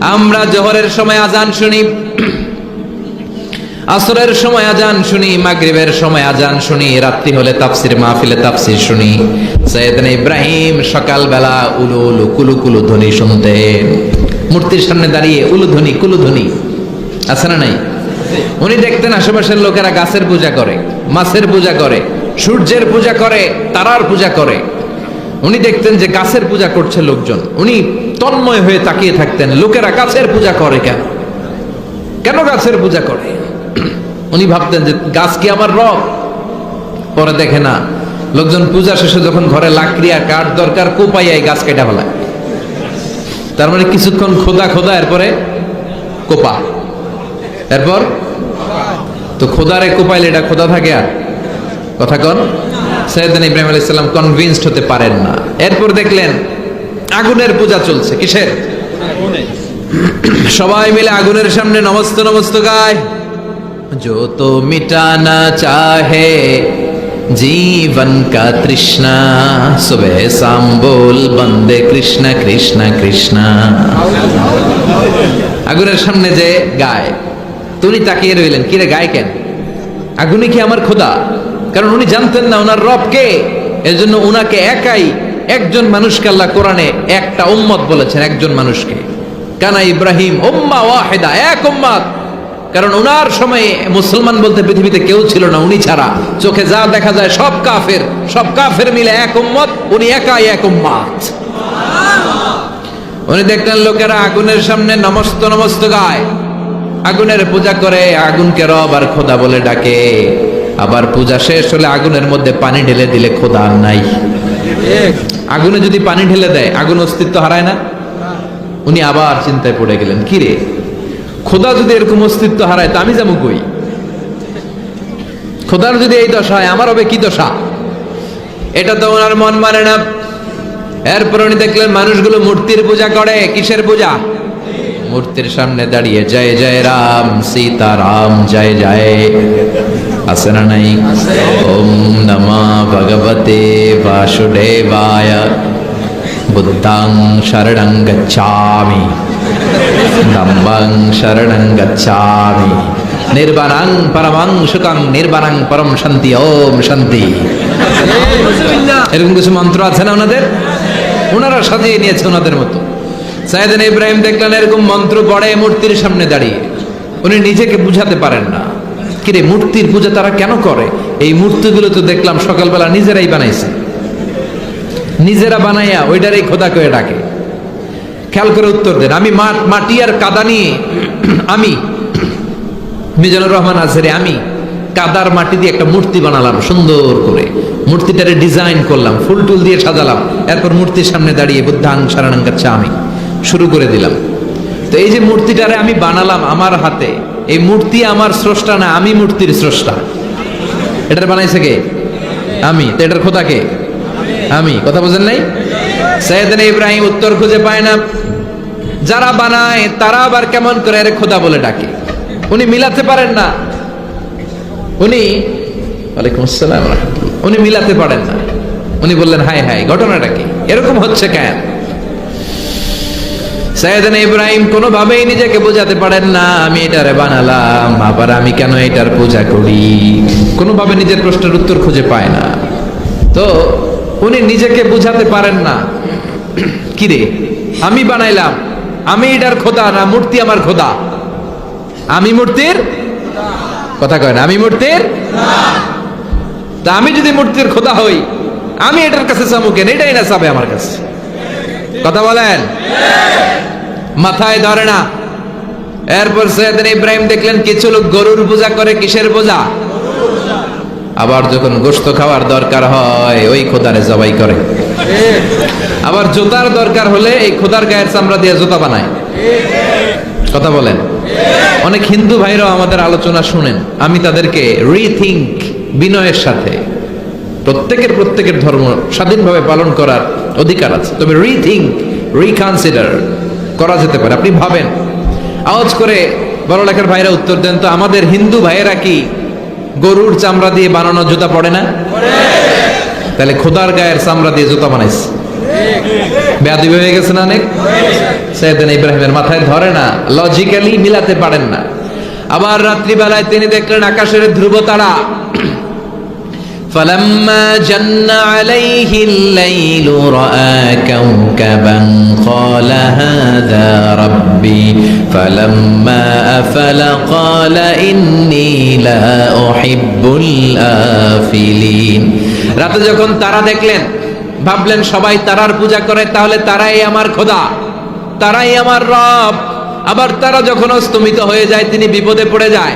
আমরা জোহরের সময় আজান শুনি, আসরের সময় আজান শুনি, মাগরিবের সময় আজান শুনি, রাত্রি হলে তাফসির মাহফিলে তাফসির শুনি। সৈয়দনা ইব্রাহিম সকালবেলা উলু উলু কুলু কুলু ধ্বনি শুনতেন মূর্তির সামনে দাঁড়িয়ে উলু ধ্বনি কুলু ধ্বনি আছে না নাই? উনি দেখতেন আশেপাশের লোকেরা গাছের পূজা করে, মাছের পূজা করে, সূর্যের পূজা করে, তারার পূজা করে। উনি দেখতেন যে গাছের পূজা করছে লোকজন। উনি তন্ময় হয়ে তাকিয়ে থাকতেন, লোকেরা গাছের পূজা করে কেন? কেন গাছের পূজা করে? উনি ভাবতেন যে, গাছ কি আমার রব? পরে দেখে না, লোকজন পূজা শেষে যখন ঘরে লাকড়ি আর কাঠ দরকার কোপাইয়া এই গাছ কেটে ফেলায়। তার মানে কিছুক্ষণ খোদা খোদা, এরপরে কোপা। এরপর তো খোদারে কোপাইলে এটা খোদা থাকে আর? কথা কন সৈয়দিন ইব্রাহিম আলাইহিস সালাম কনভিন্সড হতে পারেন না। এরপর দেখলেন আগুনের পূজা চলছে কিসের সবাই মিলে আগুনের সামনে নমস্ত নমস্ত গায় जो तो मिटाना चाहे जीवन का तृष्णा सुबह शाम बोल बंदे कृष्ण कृष्ण कृष्ण আগুনের সামনে যে গায় তো উনি তাকিয়ে রইলেন কিরে গায় কেন আগুনে কি আমার খোদা কারণ উনি জানতেন না ওনার রব কে এর জন্য উনাকে একাই একজন মানুষকে আল্লাহ কোরআনে একটা উম্মত বলেছেন, একজন মানুষকে। কানা ইব্রাহিম, উম্মা ওয়াহেদা, এক উম্মাত। কারণ ওনার সময়ে মুসলমান বলতে পৃথিবীতে কেউ ছিল না, উনি ছাড়া। চোখে যা দেখা যায় সব কাফের সব কাফের মিলে এক উম্মত, উনি একাই এক উম্মাত। উনি দেখলেন লোকেরা আগুনের সামনে নমস্ত নমস্ত গায়। আগুনের পূজা করে, আগুনকে রব আর খোদা বলে ডাকে। আবার পূজা শেষ হলে আগুনের মধ্যে পানি ঢেলে দিলে খোদা নাই। আগুনে যদি পানি ঢেলে দেয়, আগুন অস্তিত্ব হারায় না? উনি আবার চিন্তায় পড়ে গেলেন, কি রে? খোদা যদি এরকম অস্তিত্ব হারায়, তা আমি যাব কই? খোদার যদি এই দশা হয়, আমার হবে কি দশা? এটা তো ওনার মন মানে না। এরপর উনি দেখলেন, মানুষগুলো মূর্তির পূজা করে। কিসের পূজা? মূর্তির সামনে দাঁড়িয়ে, জয় জয় রাম সীতা রাম জয় জয়। আছে না নাই। ওম নমা ভগবতে বাসুদেবায়। বুদ্ধাং শরণং গচ্ছামি। ধম্মং শরণং গচ্ছামি। নির্বাণাং পরমাং সুখং, নির্বাণাং পরম শান্তি, ওম শান্তি। এরকম কিছু মন্ত্র আছে না ওনাদের? ওনারা সাজিয়ে নিয়েছে ওনাদের মতো। সাইদিন ইব্রাহিম দেখলেন এরকম মন্ত্র পড়ে, মূর্তির সামনে দাঁড়িয়ে। উনি নিজেকে বুঝাতে পারেন না। কিরে মূর্তির পূজা তারা কেন করে? এই মূর্তিগুলো তো দেখলাম সকালবেলা নিজেরাই বানাইছে। নিজেরা বানাইয়া ওইটারই খোদা করে ডাকে। খেয়াল করে উত্তর দেন, আমি মাটি আর কাদা নিয়ে, আমি, মিজানুর রহমান আজহারি, আমি কাদার মাটি দিয়ে একটা মূর্তি বানালাম সুন্দর করে। মূর্তিটারে ডিজাইন করলাম, ফুল টুল দিয়ে সাজালাম। এরপর মূর্তির সামনে দাঁড়িয়ে বুদ্ধাং সারানাং কাচ্চা আমি। শুরু করে দিলাম। তো এই যে মূর্তিটারে আমি বানালাম আমার হাতে এই মূর্তি আমার স্রষ্টা না, আমি মূর্তির স্রষ্টা। এটার বানাইছে কে? আমি। তো এটার খোদা কে? আমি। কথা বুঝেন নাই? সৈয়দনা ইব্রাহিম উত্তর খুঁজে পায় না। যারা বানায়, তারা আবার কেমন করে আরে খোদা বলে ডাকে? উনি মিলাতে পারেন না। উনি, ওয়ালাইকুম আসসালাম। উনি মিলাতে পারেন না। উনি বললেন হাই হাই ঘটনাটা কি? এরকম হচ্ছে কেন? সৈয়দনা ইব্রাহিম কোনোভাবেই নিজেকে বোঝাতে পারেন না, আমি এটারে বানালাম, আবার আমি কেন এটার পূজা করি? কোনোভাবে নিজের প্রশ্নের উত্তর খুঁজে পায় না। তো উনি নিজেকে বুঝাতে পারেন না। কিরে আমি বানাইলাম, আমি এটার খোদা না, মূর্তি আমার খোদা? আমি মূর্তির? কথা কয় না, আমি মূর্তির? তা আমি যদি মূর্তির খোদা হই, আমি এটার কাছে চামু কেন? এটাই না চাবে আমার কাছে। কথা বলেন? মাথায় ধরে না। এরপর সৈয়দিন ইব্রাহিম দেখলেন কিছু লোক গরুর পূজা করে কিসের পূজা? আবার যখন গোস্ত খাওয়ার দরকার হয়, ওই খোদারে জবাই করে। আবার জুতার দরকার হলে এই খোদার গায়ের চামড়া দিয়ে জুতা বানায়। কথা বলেন? অনেক হিন্দু ভাইরাও আমাদের আলোচনা শুনেন। আমি তাদেরকে রিথিঙ্ক বিনয়ের সাথে প্রত্যেকের প্রত্যেকের ধর্ম স্বাধীনভাবে পালন করার অধিকার আছে। তবে রিথিঙ্ক রিকনসিডার করা যেতে পারে। আপনি ভাবেন। আওয়াজ করে বড় লেখার ভাইরা উত্তর দেন, তো আমাদের হিন্দু ভাইয়েরা কি গরুর চামড়া দিয়ে বানানো জুতা পড়ে না? তাহলে খোদার গায়ের চামড়া দিয়ে জুতা বানাইছে। বেয়াদবি হয়ে গেছে না অনেক। সৈয়দিন ইব্রাহিমের মাথায় ধরে না। লজিক্যালি মিলাতে পারেন না। আবার রাত্রিবেলায় তিনি দেখলেন আকাশের ধ্রুব তারা فلما جن عليه الليل رأى كوكبا قال هذا ربي فلما أفل قال إني لا أحب الآفلين রাতে যখন তারা দেখলেন ভাবলেন সবাই তারার পূজা করে তাহলে তারাই আমার খোদা তারাই আমার রব আবার তারা যখন অস্তমিত হয়ে যায় তিনি বিপদে পড়ে যায়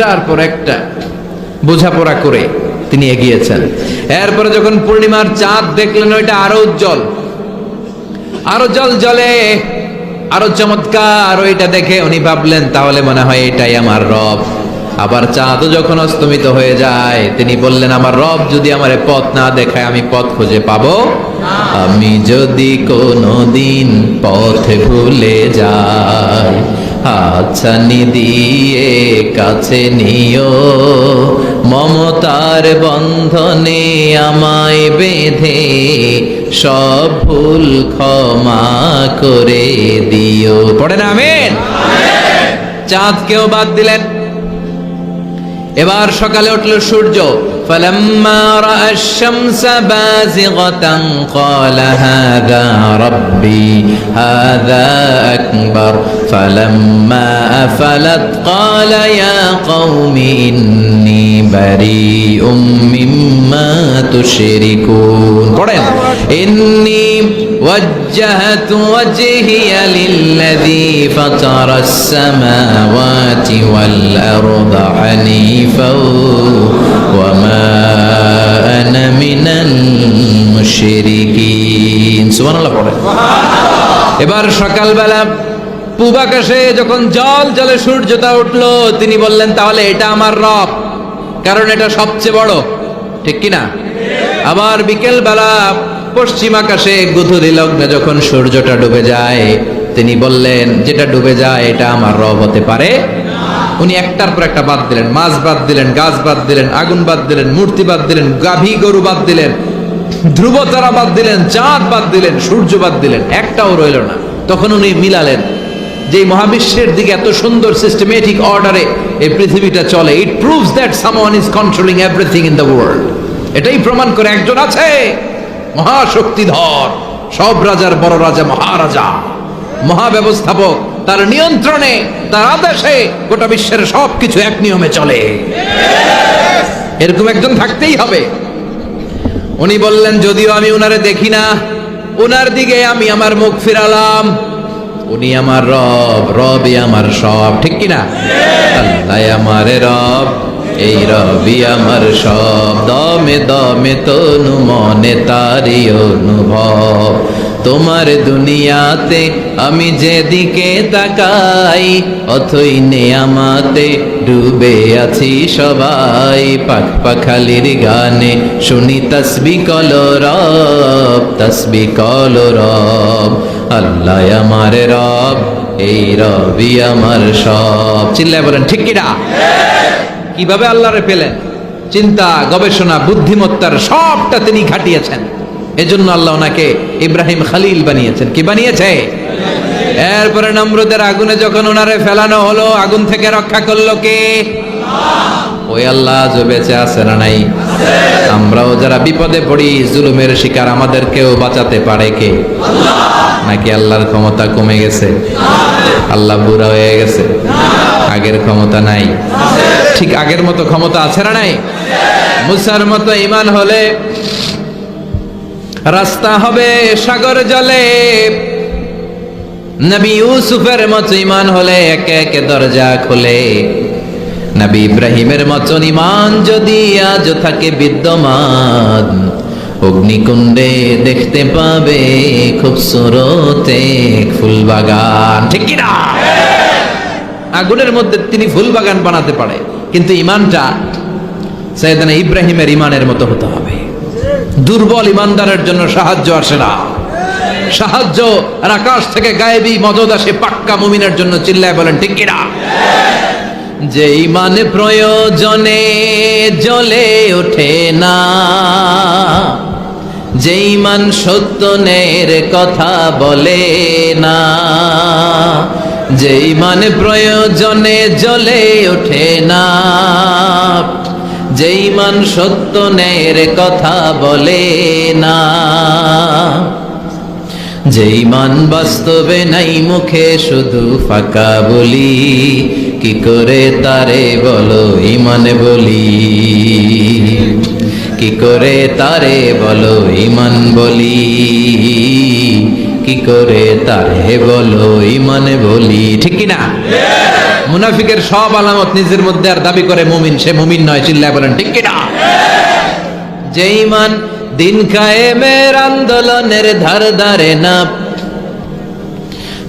একটার পর একটা বোঝাপড়া করে তিনি এগিয়েছেন। এরপরে যখন পূর্ণিমার চাঁদ দেখলেন, ওইটা আরও উজ্জ্বল, আরও জল জলে, আরও চমৎকার, ওইটা দেখে উনি ভাবলেন, তাহলে মনে হয় এটাই আমার রব। আবার চাঁদও যখন অস্তমিত হয়ে যায়, তিনি বললেন, আমার রব যদি আমার পথ না দেখায়, আমি পথ খুঁজে পাবো? আমি যদি কোনো দিন পথ ভুলে যাই হাতছানি দিয়ে কাছে নিও। মমতার বন্ধনে আমায় বেঁধে সব ভুল ক্ষমা করে দিও। পড়ে না আমেন। চাঁদকেও বাদ দিলেন। এবার সকালে উঠল সূর্য। فلما رأى الشمس بازغة قال هذا ربي هذا أكبر. فلما أفلت قال يا قوم إني بريء مما تشركون. إني وجهت وجهي للذي فطر السماوات والارض حنيفا وما أنا من المشركين সুবহান আল্লাহ পড়ে এবার সকালবেলা পূব আকাশে যখন জল জলে সূর্যটা উঠলো তিনি বললেন তাহলে এটা আমার রব কারণ এটা সবচেয়ে বড় ঠিক কি না আবার বিকেল বেলা পশ্চিম আকাশে গুধুরি লগ্নে যখন সূর্যটা ডুবে যায়, তিনি বললেন, যেটা ডুবে যায়, এটা আমার রব হতে পারে। উনি একটার পর একটা বাদ দিলেন, মাছ বাদ দিলেন, গাছ বাদ দিলেন, আগুন বাদ দিলেন, মূর্তি বাদ দিলেন, গাভী গরু বাদ দিলেন ধ্রুব তারা বাদ দিলেন, চাঁদ বাদ দিলেন, সূর্য বাদ দিলেন, একটাও রইল না। তখন উনি মিলালেন যে মহাবিশ্বের দিকে এত সুন্দর সিস্টেমেটিক অর্ডারে এই পৃথিবীটা চলে it proves that someone is controlling everything in the world এটাই প্রমাণ করে একজন আছে। মহাশক্তিধর, সব রাজার বড় রাজা মহারাজা। মহাব্যবস্থাপক, তার নিয়ন্ত্রণে, তার আদেশে গোটা বিশ্বের সবকিছু এক নিয়মে চলে। এরকম একজন থাকতেই হবে। উনি বললেন, যদিও আমি উনারে দেখি না, উনার দিকে আমি আমার মুখ ফিরালাম। উনি আমার রব রবে আমার সব। ঠিক কিনা? আল্লাহ আমারে রব। এই রবি আমার সব। দমে দমে তনু মনে তারি অনুভব। তোমার দুনিয়াতে আমি যেদিকে তাকাই, অথই নেয়ামাতে ডুবে আছি সবাই। পাখ পাখালির গানে শুনি তসবি কল রব, তসবি কল রব। আল্লাহ আমার রব, এই রবি আমার সব। চিল্লায় বলেন, ঠিক কিনা? কীভাবে আল্লাহরে পেলেন? চিন্তা, গবেষণা, বুদ্ধিমত্তার সবটা তিনি খাটিয়েছেন এজন্য আল্লাহ ওনাকে ইব্রাহিম খালিল বানিয়েছেন। কি বানিয়েছে? এরপরে নম্রদের আগুনে যখন ওনারে ফেলানো হলো, আগুন থেকে রক্ষা করল কে? ওই আল্লাহ আজও বেঁচে আছে না নাই? আমরাও যারা বিপদে পড়ি, জুলুমের শিকার আমাদেরকেও বাঁচাতে পারে কে? নাকি আল্লাহর ক্ষমতা কমে গেছে? আল্লাহ বুড়া হয়ে গেছে। আগের ক্ষমতা নাই। ঠিক আগের মতো ক্ষমতা আছে না নাই? মুসার মতো ইমান হলে রাস্তা হবে সাগর জলে। নবী ইউসুফের মতো ইমান হলে একে একে দরজা খোলে। নবী ইব্রাহিমের মতন ইমান যদি আজ থাকে বিদ্যমান অগ্নিকুণ্ডে দেখতে পাবে খুব সুরতে ফুল বাগান ঠিক কিনা? আগুনের মধ্যে তিনি ফুল বাগান বানাতে পারে, কিন্তু ইমানটা সৈয়দানা ইব্রাহিমের ইমানের মতো হতে হবে। দুর্বল ইমানদারের জন্য সাহায্য আসে না। সাহায্য আর আকাশ থেকে গায়েবী মদত আসে পাক্কা মুমিনের জন্য চিল্লায় বলেন, ঠিক কিনা? যে ইমান প্রয়োজনে জ্বলে ওঠে না। যে ইমান সত্যনের কথা বলে না যে ইমান প্রয়োজনে জ্বলে ওঠে না যে ইমান সত্যনের কথা বলে না, যেই মান বাস্তবে নাই মুখে শুধু ফাঁকা বলি, কি করে তারে বলো ইমান বলি? কি করে তারে বলো ইমান বলি? কি করে তারে বলো ইমান বলি? ঠিক কি না মুনাফিকের সব আলামত নিজের মধ্যে আর দাবি করে মুমিন, সে মুমিন নয়, চিল্লায় বলেন, ঠিক কি না যেই মান দিন কায়েমের আন্দোলনের ধার ধারে না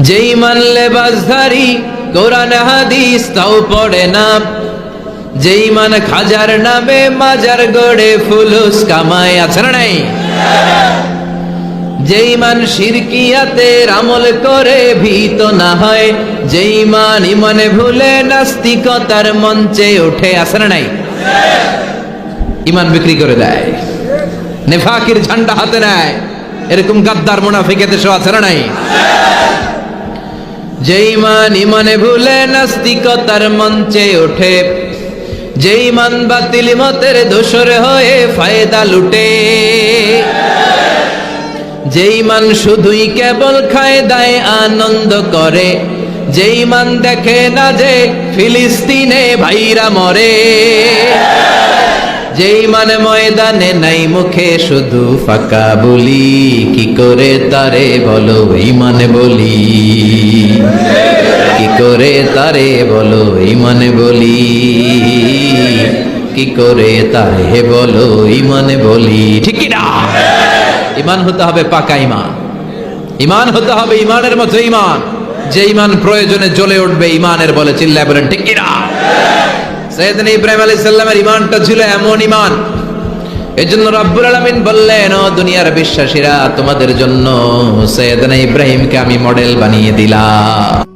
যেই মান লেবাসধারী কোরআন হাদিস তাও পড়ে না যেই মান খাজার নামে মাজার গড়ে ফুলুস কামায় আছে না নাই? যেই মান শিরকিয়াতের আমল করে ভীত না হয়, যেই মান ইমানে ভুলে নাস্তিকতার মঞ্চে ওঠে আছে না নাই? ইমান বিক্রি করে দেয়। নেফাকির ঝান্ডা হাতে নেয়। এরকম গাদ্দার মুনাফিক দেশও আছে না নাই? যে ইমান ইমানে ভুলে নাস্তিকতার মঞ্চে ওঠে যে ইমান বাতিল মতের দোষর হয়ে ফায়দা লুটে। যে ইমান শুধুই কেবল খায় দায় আনন্দ করে যে ইমান দেখে না যে ফিলিস্তিনে ভাইরা মরে। যেই মানে ময়দানে নাই মুখে শুধু ফাঁকা বলি, কি করে তারে বলো ইমানে বলি? কি করে তারে বলো ইমানে বলি? কি করে তারে বলো ইমানে বলি? ঠিক না? ইমান হতে হবে পাকা ইমান। ইমান হতে হবে ইমানের মতো ইমান। যে ইমান প্রয়োজনে জ্বলে উঠবে, ইমানের বলে চিল্লায় বলেন, ঠিক না? সৈয়দনা ইব্রাহিম আলী সাল্লামের ইমানটা ছিল এমন ইমান এজন্য রব্বুল আলমিন বললেন, ও দুনিয়ার বিশ্বাসীরা, তোমাদের জন্য সৈয়দনা ইব্রাহিমকে আমি মডেল বানিয়ে দিলাম।